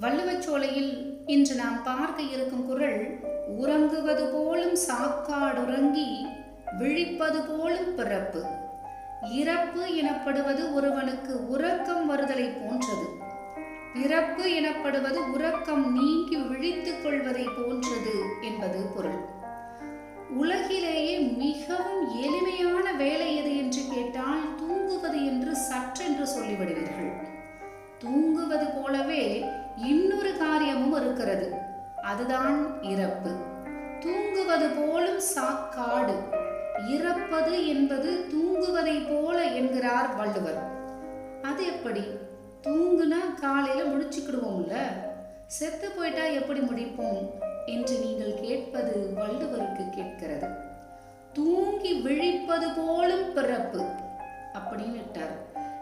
வள்ளுவச்சோலையில் இன்று நாம் பார்க்க இருக்கும் குரல் உறங்குவது போலும் சாக்காடுறங்கி விழிப்பது போலும் பிறப்பு. இறப்பு எனப்படுவது ஒருவனுக்கு உறக்கம் வருதலை போன்றது. பிறப்பு எனப்படுவது உறக்கம் நீங்கி விழித்துக் கொள்வதை போன்றது என்பது பொருள். உலகிலேயே மிகவும் எளிமையான கொடுக்கிறது அதுதான் இறப்பு. தூங்குவது போலும் சாக்காடு. இறப்பது என்பது தூங்குவதை போல என்கிறார் வள்ளுவர். அது எப்படி? தூங்குனா காலையில முடிச்சுக்கிடுவோம்ல செத்து போயிட்டா எப்படி முடிப்போம் என்று நீங்கள் கேட்பது வள்ளுவருக்கு கேட்கிறது. தூங்கி விழிப்பது போலும் பிறப்பு. அப்படின்னு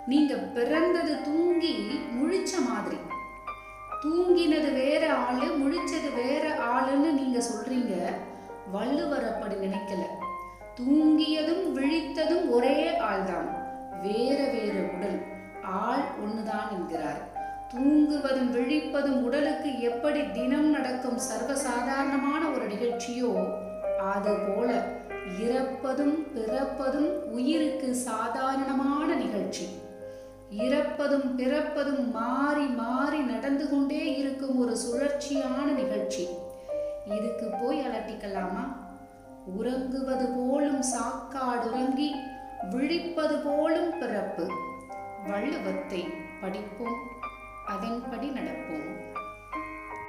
நீங்க பிறந்தது தூங்கி முழிச்ச மாதிரி. தூங்கினது வேற ஆளு முழிச்சது வேற ஆளுன்னு நீங்க சொல்றீங்க. வள்ளுவர் அப்படி நினைக்கல. தூங்கியதும் விழித்ததும் ஒரே ஆள்தான். வேற வேறு உடல். ஆள் ஒண்ணுதான் என்கிறார். தூங்குவதும் விழிப்பதும் உடலுக்கு எப்படி தினம் நடக்கும் சர்வசாதாரணமான ஒரு நிகழ்ச்சியோ அதுபோல இறப்பதும் பிறப்பதும் உயிருக்கு சாதாரணமான நிகழ்ச்சி. இறப்பதும் பிறப்பதும் மாறி மாறி நடந்து கொண்டே இருக்கும் ஒரு சுழற்சியான நிகழ்ச்சி. இதுக்கு போய் அலட்டிக்கலாமா? உறங்குவது போலும் சாக்காடுறங்கி விழிப்பது போலும் பிறப்பு. வள்ளுவத்தை படிப்போம்.